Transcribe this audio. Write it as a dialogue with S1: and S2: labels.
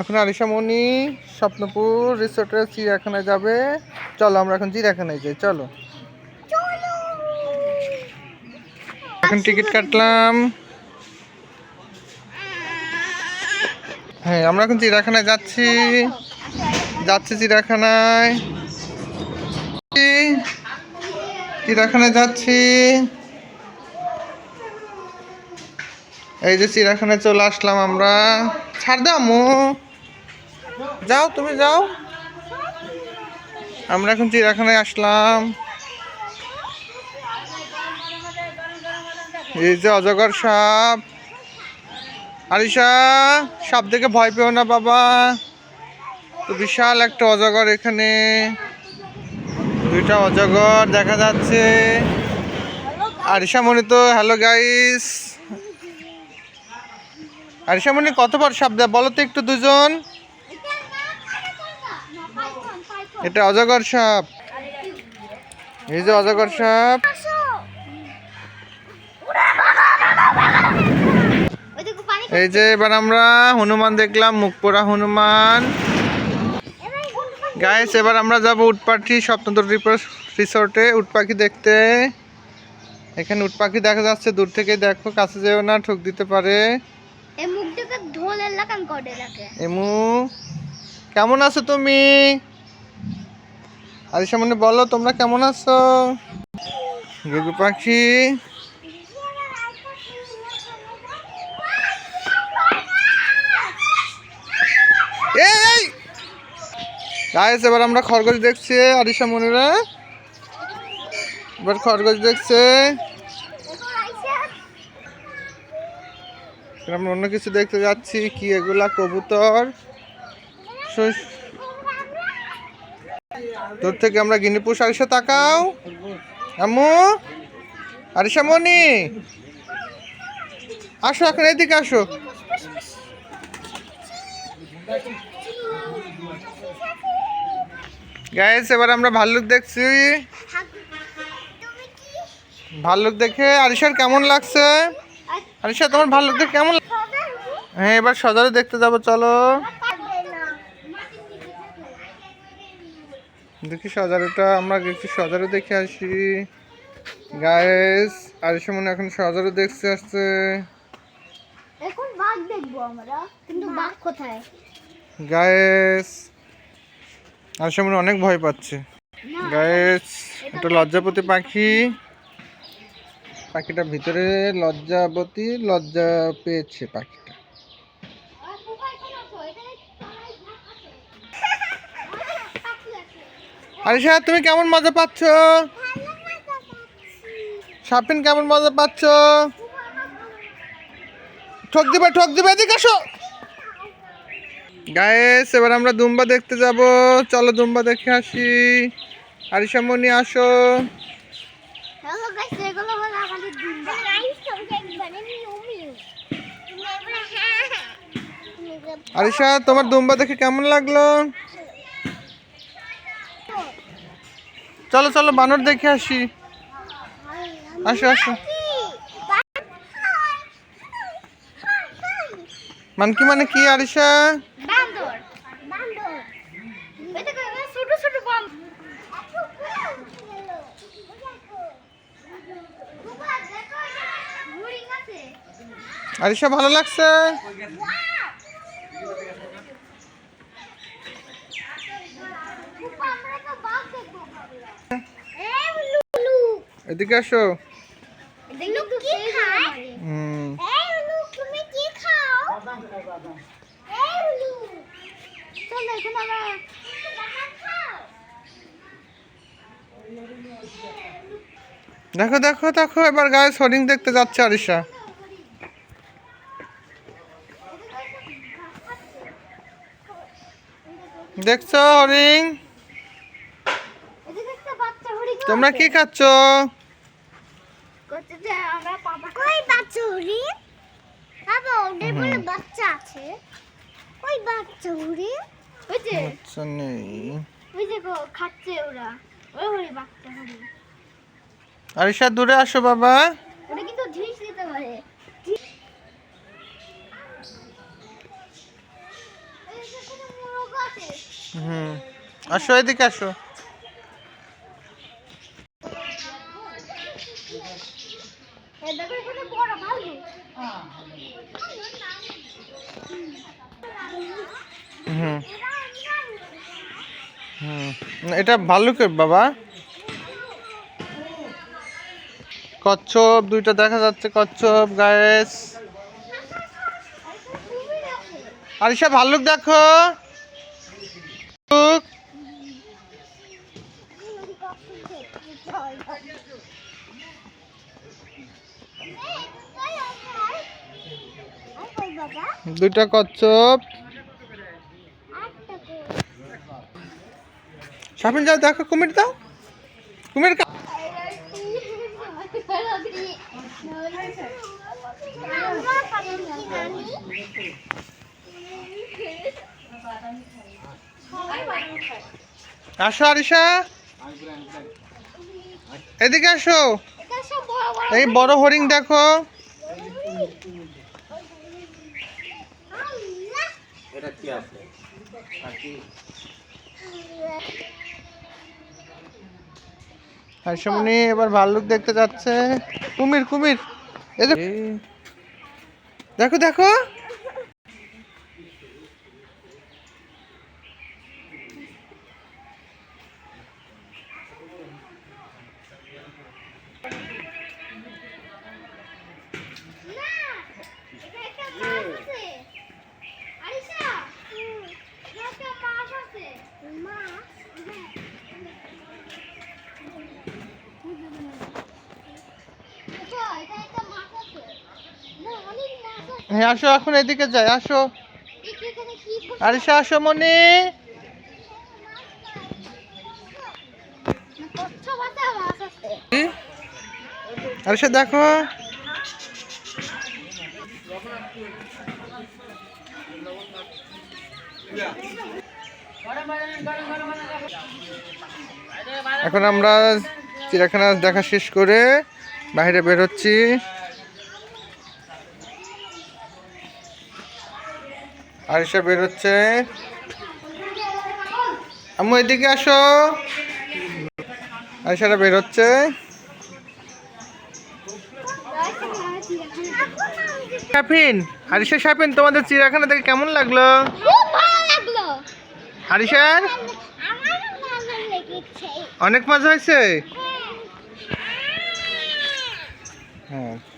S1: এখন আরিশা মনি স্বপ্নপুর রিসোর্টের চিড়িয়াখানায় যাবে। চলো, আমরা এখন চিড়িয়াখানায় যাই, চলো। এখন টিকিট কাটলাম। হ্যাঁ আমরা এখন চিড়িয়াখানায় যাচ্ছি। যাচ্ছি চিড়িয়াখানায়। চিড়িয়াখানায় যাচ্ছি। এই যে চিড়িয়াখানায় চলে আসলাম আমরা। ছাড় আম্মু। যাও, তুমি যাও। আমরা এখন চিড়িয়াখানায় আসলাম। এই যে অজগর সাপ। আরিশা সাপ দেখে ভয় পেও না বাবা। তো বিশাল একটা অজগর এখানে। দুইটা অজগর দেখা যাচ্ছে। আরিশা মনে তো হ্যালো গাইস আরিশা মনে কতবার সাপ দেয়? বলো তো একটু দুজন। এটা অজগর সাপ। এই যে অজগর সাপ। এই যে এবার আমরা হনুমান দেখলাম মুখ পোড়া হনুমান। গাইস এবার আমরা যাব উটপাখি স্বপ্নদর রিসোর্টে উটপাখি দেখতে। এখানে উট পাখি দেখা যাচ্ছে দূর থেকে দেখো কাছে যেও না ঠুক দিতে পারে।
S2: এই মুখটাকে ঢোলের লাগান করে রাখে।
S1: এমু কেমন আছো তুমি? আরে সামনে বলো, তোমরা কেমন আছো? গুগু পাখি। এই! গাইস এবার আমরা খরগোশ দেখছি আরিশা মনিরা এবার খরগোশ দেখছে। আমরা অন্য কিছু দেখতে যাচ্ছি, কি এগুলা, কবুতর। দূর থেকে আমরা গিনিপুষ আরিসা তাকাও। আম্মু আরিসা মনি আসো, এখন এদিকে আসো। গাইস এবার আমরা ভাল্লুক দেখছি। ভাল্লুক দেখে আরিশার কেমন লাগছে? আরিশা, তোমার ভাল্লুক দেখে কেমন হ্যাঁ এবার সদরে দেখতে যাব, চলো। দেখি সজারুটা আমরা একটু সজারু দেখে আসি। গায়েস আরিশা মনে এখন সজারু দেখতে আসছে।
S2: এখন বাঘ দেখব আমরা কিন্তু বাঘ। কোথায়?
S1: গায়েস আরিশা মনে অনেক ভয় পাচ্ছে। গায়েস এটা লজ্জাপতি পাখি। পাখিটা ভিতরে লজ্জাবতী লজ্জা পেয়েছে পাখিটা। আরিশা তুমি কেমন মজা পাচ্ছ? সাপিন কেমন মজা পাচ্ছ? ঠক দিবে ঠক দিবে, এদিকে আসো গায়েস এবার আমরা দুম্বা দেখতে যাব। চলো দুম্বা দেখে আসি। আরিশা মনি আসো। আরিশা, তোমার দুম্বা দেখে কেমন লাগল? চলো চলো বানর দেখে আসি। আসো আসো। মানকি মানে কি আরিশা? আরিশা ভালো লাগছে? এদিকে আসো। হুম। দেখো দেখো দেখো এবার গায়ে হরিং দেখতে যাচ্ছে আরিশা। দেখছ হরিং তোমরা কি খাচ্ছ? আরিশা দূরে আসো বাবা।
S2: ওটা কিন্তু ঢিস দিতে পারে।
S1: হুম। আসো এদিকে আসো
S2: এই দেখো এখানে বড় ভালু
S1: হুম হুম। এটা ভাল্লুকের বাবা। কচ্ছপ, দুইটা দেখা যাচ্ছে, কচ্ছপ, গায়েস। আরিশা, ভাল্লুক দেখো। দুইটা কচ্ছপ। সাপিন যাও দেখো কুমির দাও। কুমির কা- আসো আরিশা। এদিকে আসো। এই বড় হরিণ দেখো। আরিশামণি এবার ভাল্লুক দেখতে যাচ্ছে। কুমির কুমির। এই দেখো দেখো। হ্যাঁ আসো, এখন এদিকে যাই, আসো। আরিশা, আসো, মনি। আরিশা, দেখো। এখন আমরা চিড়িয়াখানা দেখা শেষ করে বাইরে বের আরিশা বের হচ্ছে। আম্মু এদিকে আসো। আরিশাটা বের হচ্ছে। সাপিন আরিশা সাপিন তোমাদের চিড়িয়াখানা থেকে কেমন লাগল? আরিশার অনেক মজা হয়েছে?
S2: হ্যাঁ।
S1: হ্যাঁ।